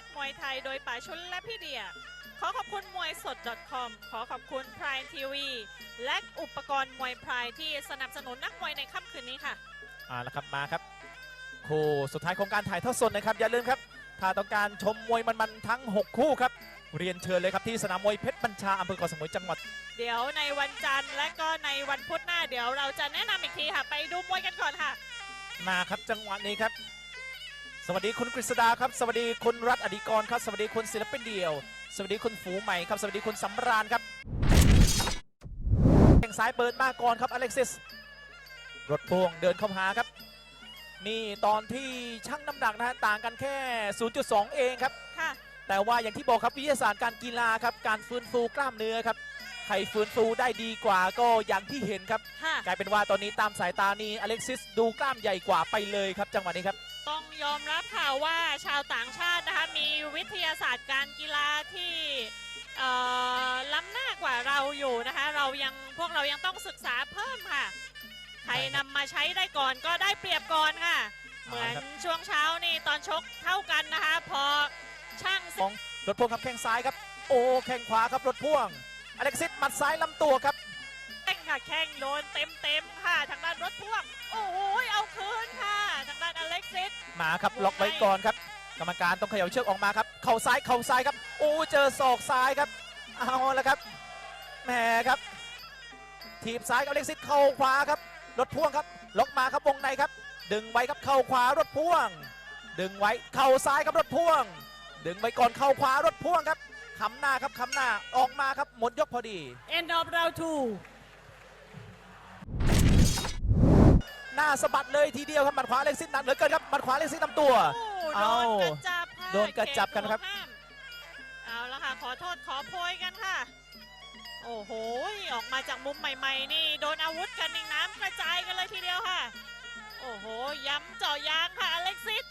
ชรมวยไทยโดยป่าชุนและพี่เดีย ขอขอบคุณมวยสด .com ขอขอบคุณพรายทีวีและอุปกรณ์มวยพรายที่สนับสนุนนักมวยในค่ำคืนนี้ค่ะอ่าแล้วครับมาครับคู่สุดท้ายของการถ่ายทอดสดนะครับอย่าลืมครับถ้าต้องการชมมวยมันๆทั้ง 6 คู่ครับเรียนเชิญเลยครับที่สนามมวยเพชรบัญชาอำเภอเกาะสมุยจังหวัด เดี๋ยวในวันจันทร์และก็ในวันพุธหน้าเดี๋ยวเราจะแนะนำอีกทีค่ะ ไปดูมวยกันก่อนค่ะ มาครับจังหวะนี้ครับส วัสดีคุณกฤษดาครับ สวัสดีคุณรัฐอดีกรครับ สวัสดีคุณศิลปินเดียว สวัสดีคุณฝูใหม่ครับ สวัสดีคุณสำราญครับแข่งซ้ายเปิดมาก่อนครับอเล็กซิส รถพ่วงเดินเข้าหาครับ นี่ตอนที่ชั่งน้ำหนักนะฮะต่างกันแค่ 0.2 เองครับค่ะแต่ว่าอย่างที่บอกครับวิทยาศาสตร์การกีฬาครับ การฟื้นฟูกล้ามเนื้อครับใครฟื้นฟูได้ดีกว่าก็อย่างที่เห็นครับค่ะกลายเป็นว่าตอนนี้ตามสายตานี่อเล็กซิสดูกล้ามใหญ่กว่าไปเลยครับ จังหวะนี้ครับต้อง ยอมรับค่ะว่าชาวต่างชาตินะคะมีวิทยาศาสตร์การกีฬาที่ล้ำหน้ากว่าเราอยู่นะคะเรายังพวกเรายังต้องศึกษาเพิ่มค่ะใครนำมาใช้ได้ก่อนก็ได้เปรียบก่อนค่ะ เหมือนช่วงเช้านี่ตอนชกเท่ากันนะคะ พอช่างสร็จของรถพ่วงครับแข้งซ้ายครับ โอ้แข้งขวาครับรถพ่วงอเล็กซิสหมัดซ้ายลำตัวครับ ค่ะ แข้งโดนเต็มเต็มๆค่ะ ทางด้านรถพ่วง โอ้โห เอาคืนค่ะ ทางด้านอเล็กซิสมาครับ ล็อกไว้ก่อนครับ กรรมการต้องเขย่าเชือกออกมาครับ เข่าซ้าย เข่าซ้ายครับ โอ้เจอศอกซ้ายครับ เอาละครับ แหมครับ ทีบซ้ายกับอเล็กซิสเข่าขวาครับ รถพ่วงครับ ล็อกมาครับ วงในครับ ดึงไว้ครับ เข่าขวารถพ่วง ดึงไว้ เข่าซ้ายครับรถพ่วง ดึงไว้ก่อน เข่าขวารถพ่วงครับคำหน้าครับคำหน้าออกมาครับหมดยกพอดี end of round two หน้าสะบัดเลยทีเดียวครับหมัดขวาอเล็กซิสหนักเหลือเกินครับหมัดขวาอเล็กซิสลำตัวโอ้โดเอานกระจับค่ะโดนกระจับกันครับเขตห่วงห้ามเอาละค่ะ ขอโทษขอโพยกันค่ะ โอ้โห ออกมาจากมุมใหม่ ๆ นี่ โดนอาวุธกันในน้ำกระจายกันเลยทีเดียวค่ะ โอ้โห ย้ำเจาะยางค่ะอเล็กซิส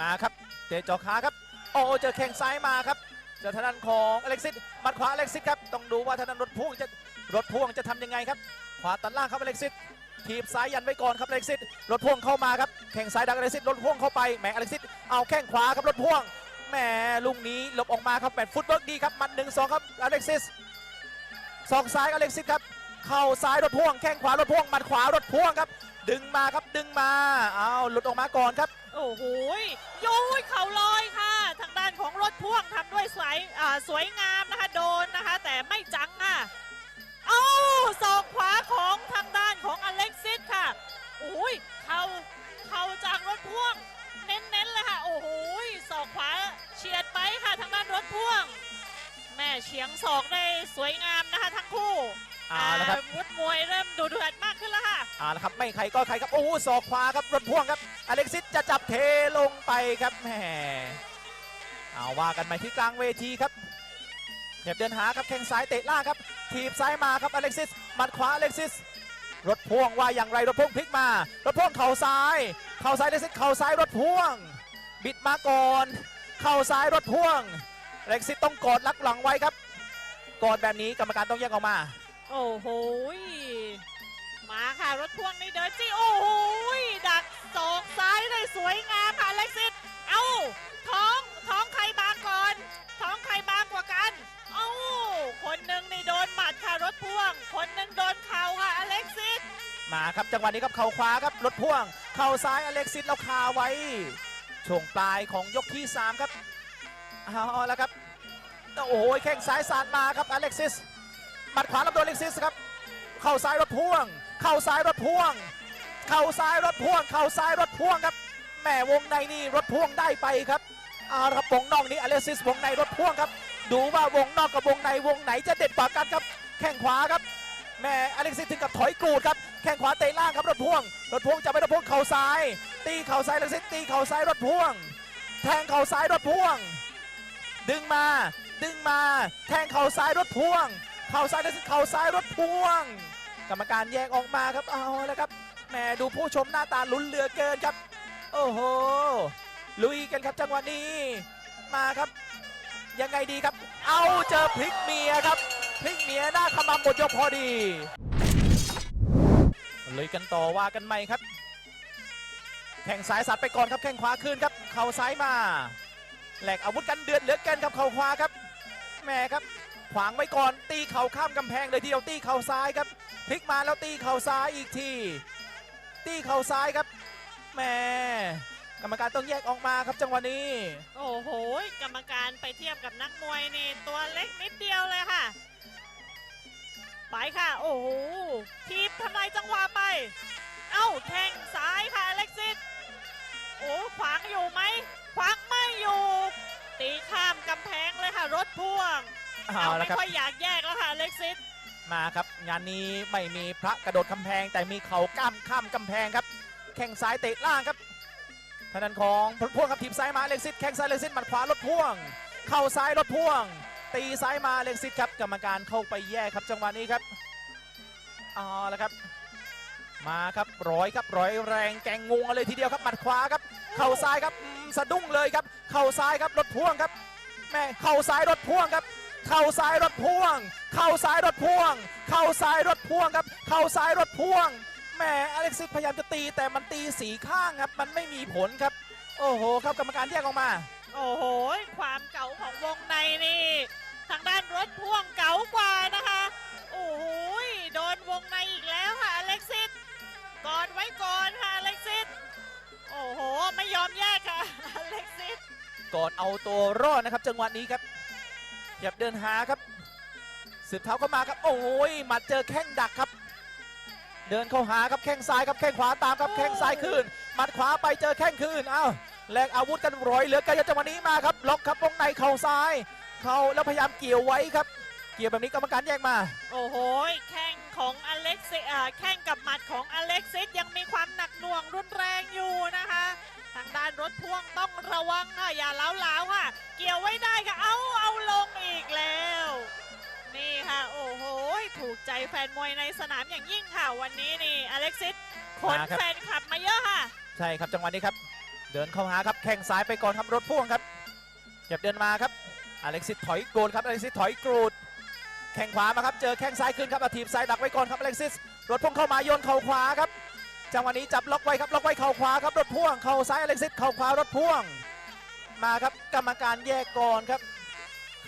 มาครับเตะเจอขาครับ โอ้เจอแข้งซ้ายมาครับเจอทางด้านของอเล็กซิสหมัดขวาอเล็กซิสครับต้องดูว่าทางด้านรถพ่วงจะรถพ่วงจะทำยังไงครับ ขวาตัดล่างครับอเล็กซิส ทีบซ้ายยันไว้ก่อนครับอเล็กซิสรถพ่วงเข้ามาครับแข้งซ้ายดักอเล็กซิสรถพ่วงเข้าไปแหมอเล็กซิสเอาแข้งขวาครับรถพ่วงแหมลุงนี้หลบออกมาครับแมตฟุตเวิร์กดีครับมันหนึ่งสองครับอเล็กซิสสองซ้ายอเล็กซิสครับเข้าซ้ายรถพ่วงแข้งขวารถพ่วงมัดขวารถพ่วงครับ ดึงมาครับดึงมาเอาหลุดออกมาก่อนครับ โอ้โหโย้ยเข่าลอยค่ะ ทางด้านของรถพ่วงทำด้วยสวยอ่าสวยงามนะคะโดนนะคะ แต่ไม่จังค่ะ เอ้าศอกขวาของทางด้านของ อ้ยเข่าเข่าจากรถพ่วง เน้นๆเลยค่ะ โอ้โหศอกขวาเฉียดไปค่ะทางด้านรถพ่วง แม่เฉียงศอกได้สวยงามนะคะทั้งคู่เอาละครับอาวุธมวยเริ่มดูเดือดมากขึ้นแล้วค่ะเอาละครับไม่ใครก็ใครครับโอ้โหศอกขวาครับรถพ่วงครับอเล็กซิสจะจับเทลงไปครับแหมเอาว่ากันใหม่ที่กลางเวทีครับเหียบเดินหาครับแข้งซ้ายเตะล่างครับ ทีบซ้ายมาครับอเล็กซิสหมัดขวาอเล็กซิส รถพ่วงว่าอย่างไรรถพ่วงพลิกมา รถพ่วงเข่าซ้าย เข่าซ้ายเล็กซิเข่าซ้ายรถพ่วง บิดมาก่อน เข่าซ้ายรถพ่วงเล็กซิตต้องกอดลักหลังไว้ครับกอดแบบนี้กรรมการต้องแยกออกมา โอ้โหมาค่ะรถพ่วงนี่เดินจี้โอ้โหดัก จังหวะนี้ครับเข่าขวาครับรถพ่วง เข่าซ้ายอเล็กซิสแล้วคาไว้ช่วงปลายของยกที่ 3 ครับเอาแล้วครับโอ้โหแข้งซ้ายสาดมาครับอเล็กซิสหมัดขวาลำตัวอเล็กซิสครับเข่าซ้ายรถพ่วง เข่าซ้ายรถพ่วง เข่าซ้ายรถพ่วง เข่าซ้ายรถพ่วงครับแหมวงในนี่รถพ่วงได้ไปครับเอาละครับวงนอกนี้อเล็กซิสวงในรถพ่วงครับ ดูว่าวงนอกกับวงในวงไหนจะเด็ดกว่ากันครับ แข้งขวาครับ แม่อเล็กซิสถึงกับถอยกรูดครับแข้งขวาเตะล่างครับรถพ่วงรถพ่วงจะไปรถพ่วงเข่าซ้าย ตีเข่าซ้ายอเล็กซิสตีเข่าซ้ายรถพ่วง แทงเข่าซ้ายรถพ่วง ดึงมา ดึงมา แทงเข่าซ้ายรถพ่วง เข่าซ้ายอเล็กซิสเข่าซ้ายรถพ่วง กรรมการแยกออกมาครับเอาแล้วครับแหมดูผู้ชมหน้าตาลุ้นเหลือเกินครับโอ้โหลุยกันครับจังหวะนี้มาครับ ยังไงดีครับ เอาเจอพลิกเมียครับ พลิกเมียหน้าขมำหมดยกพอดีเลยกันต่อว่ากันใหม่ครับ แข่งซ้ายสัดไปก่อนครับแข่งขวาคืนครับ เข่าซ้ายมา แหลกอาวุธกันเดือดเหลือเกินครับเข่าขวาครับแม่ครับ ขวางไว้ก่อนตีเข่าข้ามกำแพงเลยทีเดียวตีเข่าซ้ายครับพลิกมาแล้วตีเข่าซ้ายอีกที ตีเข่าซ้ายครับแม่กรรมการต้องแยกออกมาครับจังหวะนี้ โอ้โห กรรมการไปเทียบกับนักมวยนี่ ตัวเล็กนิดเดียวเลยค่ะ ไปค่ะ โอ้โหทีบทำลายจังหวะไป เอ้าแข้งซ้ายค่ะอเล็กซิสโอ้ขวางอยู่ไหมขวางไม่อยู่ ตีข้ามกำแพงเลยค่ะ รถพ่วงเอาเอาละไม่ครับค่อยอยากแยกแล้วค่ะอเล็กซิสมาครับ งานนี้ไม่มีพระกระโดดกำแพง แต่มีเข่าก้ามข้ามกำแพงครับ แข้งซ้ายเตะล่างครับทางด้านของรถพ่วงครับทีมซ้ายมาเล็กซิตแข้งซ้ายเล็กซิตหมัดขวารถพ่วง เข่าซ้ายรถพ่วง ตีซ้ายมาเล็กซิตครับกรรมการเข้าไปแยกครับจังหวะนี้ครับเอาละครับ มาครับร้อยครับร้อยแรงแกงงงเลยทีเดียวครับหมัดขวาครับ เข่าซ้ายครับสะดุ้งเลยครับ เข่าซ้ายครับรถพ่วงครับแม่เข่าซ้ายรถพ่วงครับ เข่าซ้ายรถพ่วง เข่าซ้ายรถพ่วง เข่าซ้ายรถพ่วงครับ เข่าซ้ายรถพ่วงแม่อเล็กซิสพยายามจะตีแต่มันตีสีข้างครับ มันไม่มีผลครับ โอ้โห ครับกรรมการแยกออกมา โอ้โห ความเก่าของวงในนี่ ทางด้านรถพ่วงเก๋ากว่านะคะ โอ้โหโดนวงในอีกแล้วค่ะอเล็กซิสกอดไว้ก่อนค่ะอเล็กซิสโอ้โห ไม่ยอมแยกค่ะอเล็กซิสก่อนเอาตัวรอดนะครับ จังหวะนี้ครับขยับเดินหาครับสืบเท้าเข้ามาครับ โอ้ยหมัดเจอแข้งดักครับ เดินเข้าหาครับแข้งซ้ายครับแข้งขวาตามครับแข้งซ้ายคืนมัดขวาไปเจอแข้งคืนเอ้าแลกอาวุธกันร้อยเหลือเกันจังหวะนี้มาครับ ล็อกครับวงในเข่าซ้าย เข่าแล้วพยายามเกี่ยวไว้ครับ เกี่ยวแบบนี้กรรมการแยกมา โอ้โห แข้งของอเล็กซิสอ่าแข้งกับหมัดของอเล็กซิสยังมีความหนักหน่วงรุนแรงอยู่นะคะ ทางด้านรถพ่วงต้องระวังค่ะอย่าเล้าเล้าๆค่ะ เกี่ยวไว้ได้ค่ะ เอาเอาลงอีกแล้ว นี่ค่ะ โอ้โห ถูกใจแฟนมวยในสนามอย่างยิ่งค่ะ วันนี้นี่อเล็กซิสขนมาครับแฟนคลับมาเยอะค่ะ ใช่ครับจังหวะนี้ครับ เดินเข้าหาครับแข้งซ้ายไปก่อนครับรถพ่วงครับเก็บเดินมาครับ อเล็กซิสถอยโกรธครับอเล็กซิสถอยกรูด แข้งขวามาครับ เจอแข้งซ้ายขึ้นครับอาทีบซ้ายดักไว้ก่อนครับอเล็กซิส รถพ่วงเข้ามาโยนเข่าขวาครับ จังหวะนี้จับล็อกไว้ครับล็อกไว้เข่าขวาครับรถพ่วงเข่าซ้ายอเล็กซิสเข่าขวารถพ่วง มาครับกรรมการแยกก่อนครับ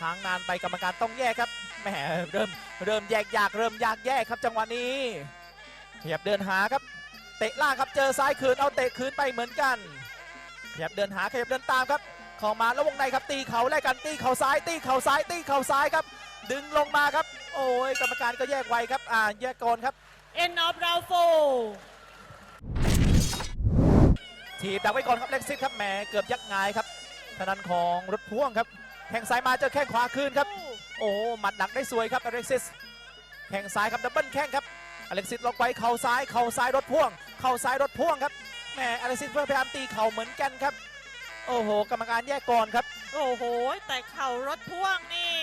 ค้างนานไปกรรมการต้องแยกครับแหมเริ่มเริ่มแยกยากเริ่มยากแยกครับ จังหวะนี้ขยับเดินหาครับ เตะล่างครับเจอซ้ายคืนเอาเตะคืนไปเหมือนกันขยับเดินหาขยับเดินตามครับ เข้ามาแล้ววงในครับตีเขาแลกกันตีเข่าซ้ายตีเข่าซ้ายตีเข่าซ้ายครับ ดึงลงมาครับ โอ้ยกรรมการก็แยกไวครับอ่าแยกก่อนครับ End of round four ทีบดักไว้ก่อนครับเล็กซิสครับแหมเกือบยักงายครับทางด้านของรถพ่วงครับแข้งซ้ายมาเจอแข้งขวาคืนครับ โอ้หมัดดักได้สวยครับอเล็กซิสแข้งซ้ายครับดับเบิลแข้งครับอเล็กซิสล็อกไว้เข่าซ้ายเข่าซ้ายรถพ่วงเข่าซ้ายรถพ่วงครับแหมอเล็กซิสพยายามตีเข่าเหมือนกันครับ โอ้โห กรรมการแยกก่อนครับ โอ้โห แต่เข่ารถพ่วงนี่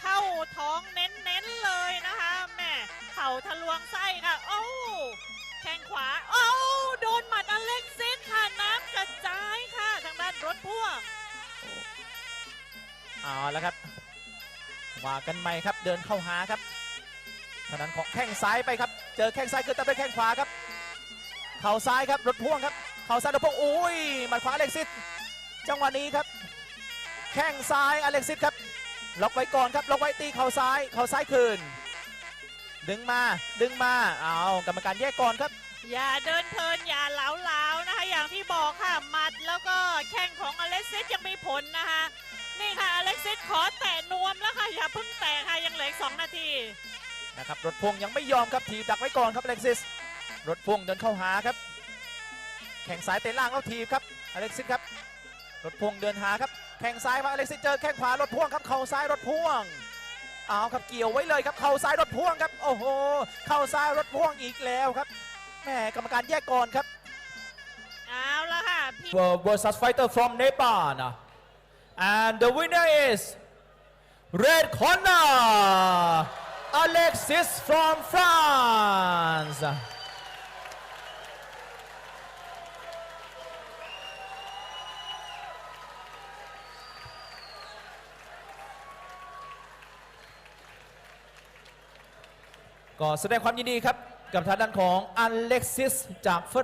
เข้าท้องเน้นๆเลยนะคะแม่เข่าทะลวงไส้ค่ะ โอ้แข้งขวา โอ้โดนหมัดอเล็กซิสค่ะน้ำกระจายค่ะ ทางด้านรถพ่วงเอาแล้วครับว่ากันใหม่ครับเดินเข้าหาครับทางด้านของแข้งซ้ายไปครับ เจอแข้งซ้ายขึ้นตามด้วยแข้งขวาครับ เข่าซ้ายครับรถพ่วงครับ เข่าซ้ายรถพ่วงอุ้ยหมัดขวาอเล็กซิส จังหวะนี้ครับ แข้งซ้ายอเล็กซิสครับล็อกไว้ก่อนครับล็อกไว้ตีเข่าซ้ายเข่าซ้ายคืน ดึงมาดึงมาเอากรรมการแยกก่อนครับอย่าเดินเพลินอย่าเหลาเหลาๆนะคะอย่างที่บอกค่ะหมัดแล้วก็แข้งของอเล็กซิสยังมีผลนะคะนี่ค่ะอเล็กซิสขอแตะนวมแล้วค่ะอย่าเพิ่งแตะค่ะยังเหลืออีกสองนาทีนะครับรถพ่วงยังไม่ยอมครับถีบดักไว้ก่อนครับอเล็กซิสรถพ่วงเดินเข้าหาครับ แข่งซ้ายเตะล่างแล้วทีบครับอเล็กซิสครับ รถพ่วงเดินหาครับแข่งซ้ายมาอเล็กซิสเจอแข้งขวารถพ่วงครับเข่าซ้ายรถพ่วงเอาครับเกี่ยวไว้เลยครับเข่าซ้ายรถพ่วงครับโอ้โหเข่าซ้ายรถพ่วงอีกแล้วครับแหม่กรรมการแยกก่อนครับเอาละค่ะพี่ versus fighter from Nepal and the winner is red corner Alexis from France ก็แสดงความยินดีครับ กับทางด้านของอเล็กซิสจาก